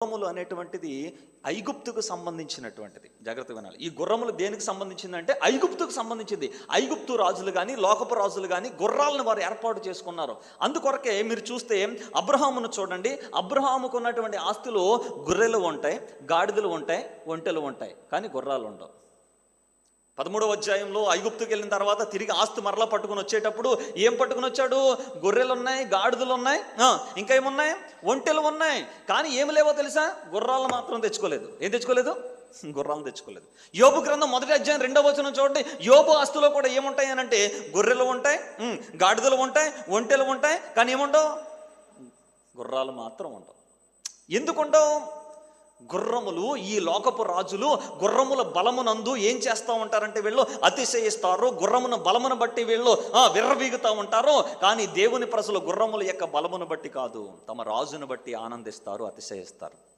గుర్రములు అనేటువంటిది ఐగుప్తుకు సంబంధించినటువంటిది. జాగ్రత్త వినాలి. ఈ గుర్రములు దేనికి సంబంధించిందంటే ఐగుప్తుకు సంబంధించింది. ఐగుప్తు రాజులు కానీ లోకపు రాజులు కానీ గుర్రాలను వారు ఏర్పాటు చేసుకున్నారు. అందుకొరకే మీరు చూస్తే అబ్రహామును చూడండి. అబ్రహాముకు ఉన్నటువంటి ఆస్తులు గొర్రెలు ఉంటాయి గాడిదలు ఉంటాయి ఒంటెలు ఉంటాయి. కానీ గుర్రాలు ఉండవు. పదమూడవ అధ్యాయంలో ఐగుప్తుకి వెళ్ళిన తర్వాత తిరిగి ఆస్తి మరలా పట్టుకుని వచ్చేటప్పుడు ఏం పట్టుకుని వచ్చాడు? గొర్రెలు ఉన్నాయి గాడిదలు ఉన్నాయి ఇంకా ఏమున్నాయి? ఒంటెలు ఉన్నాయి. కానీ ఏమి లేవో తెలుసా? గుర్రాలు మాత్రం తెచ్చుకోలేదు. ఏం తెచ్చుకోలేదు? గుర్రాలను తెచ్చుకోలేదు. యోబు గ్రంథం మొదటి అధ్యాయం రెండవ వచనం చూడండి. యోబు ఆస్తులో కూడా ఏముంటాయి అని అంటే గొర్రెలు ఉంటాయి గాడిదలు ఉంటాయి ఒంటెలు ఉంటాయి కానీ ఏముండవు? గుర్రాలు మాత్రం ఉండవు. ఎందుకుంటావు గుర్రములు ఈ లోకపు రాజులు గుర్రముల బలమునందు ఏం చేస్తూ ఉంటారంటే వీళ్ళు అతిశయిస్తారు. గుర్రమున బలమును బట్టి వీళ్ళు ఆ, విర్రవీగుతూ ఉంటారు. కానీ దేవుని ప్రజలు గుర్రముల యొక్క బలమును బట్టి కాదు. తమ రాజును బట్టి ఆనందిస్తారు అతిశయిస్తారు.